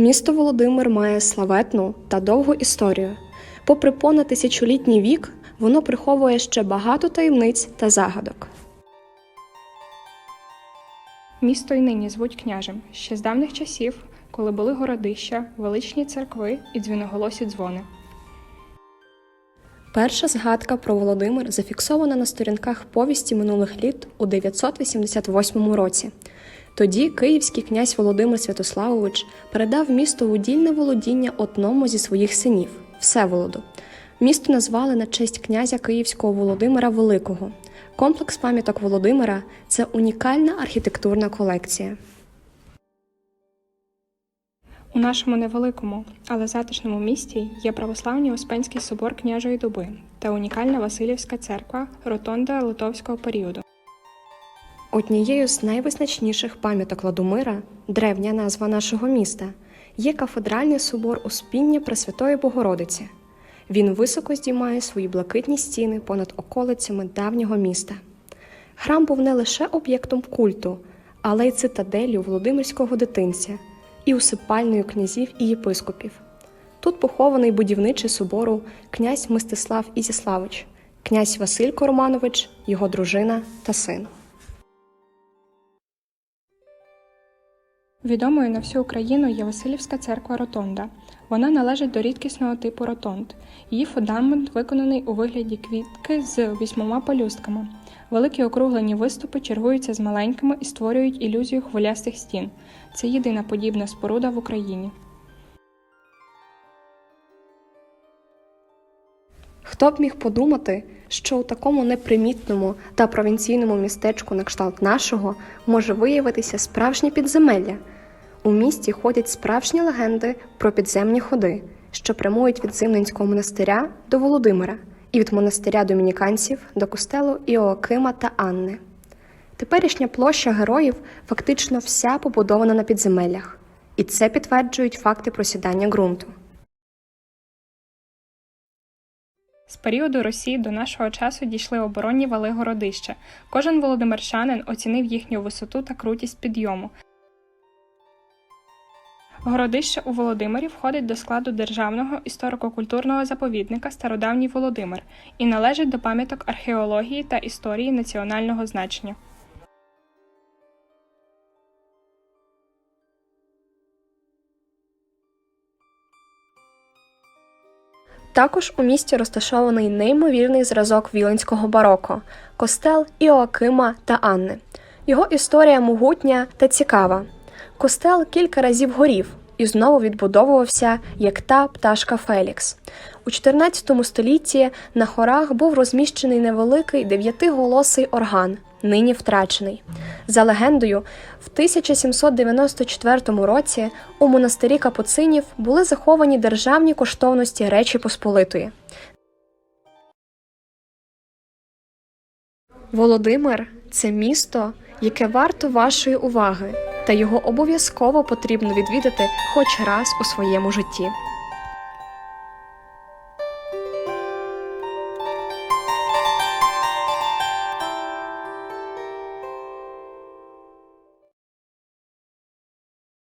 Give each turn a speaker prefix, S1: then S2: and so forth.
S1: Місто Володимир має славетну та довгу історію. Попри понад тисячолітній вік, воно приховує ще багато таємниць та загадок.
S2: Місто й нині звуть княжем ще з давніх часів, коли були городища, величні церкви і дзвіноголосі дзвони.
S1: Перша згадка про Володимир зафіксована на сторінках повісті минулих літ у 988 році. Тоді київський князь Володимир Святославович передав місто удільне володіння одному зі своїх синів Всеволоду. Місто назвали на честь князя Київського Володимира Великого. Комплекс пам'яток Володимира це унікальна архітектурна колекція.
S2: У нашому невеликому, але затишному місті є православний Успенський собор княжої доби та унікальна Васильівська церква ротонда литовського періоду.
S1: Однією з найвизначніших пам'яток Ладомира, древня назва нашого міста, є кафедральний собор Успіння Пресвятої Богородиці. Він високо здіймає свої блакитні стіни понад околицями давнього міста. Храм був не лише об'єктом культу, але й цитаделлю Володимирського дитинця і усипальною князів і єпископів. Тут похований будівничий собору князь Мстислав Ізіславич, князь Василько Романович, його дружина та син.
S2: Відомою на всю Україну є Васильівська церква Ротонда. Вона належить до рідкісного типу ротонд. Її фундамент виконаний у вигляді квітки з вісьмома пелюстками. Великі округлені виступи чергуються з маленькими і створюють ілюзію хвилястих стін. Це єдина подібна споруда в Україні.
S1: Хто б міг подумати, що у такому непримітному та провінційному містечку на кшталт нашого може виявитися справжнє підземелля? У місті ходять справжні легенди про підземні ходи, що прямують від Зимненського монастиря до Володимира і від монастиря домініканців до костелу Іоакима та Анни. Теперішня площа героїв фактично вся побудована на підземеллях, і це підтверджують факти просідання ґрунту.
S2: З періоду Росії до нашого часу дійшли оборонні вали городища. Кожен володимирчанин оцінив їхню висоту та крутість підйому. Городище у Володимирі входить до складу державного історико-культурного заповідника Стародавній Володимир і належить до пам'яток археології та історії національного значення.
S1: Також у місті розташований неймовірний зразок віленського бароко костел Іоакима та Анни. Його історія могутня та цікава. Костел кілька разів горів і знову відбудовувався як та пташка Фелікс. У 14 столітті на хорах був розміщений невеликий дев'ятиголосий орган, нині втрачений. За легендою, в 1794 році у монастирі капуцинів були заховані державні коштовності Речі Посполитої. Володимир це місто, яке варто вашої уваги, та його обов'язково потрібно відвідати хоч раз у своєму житті.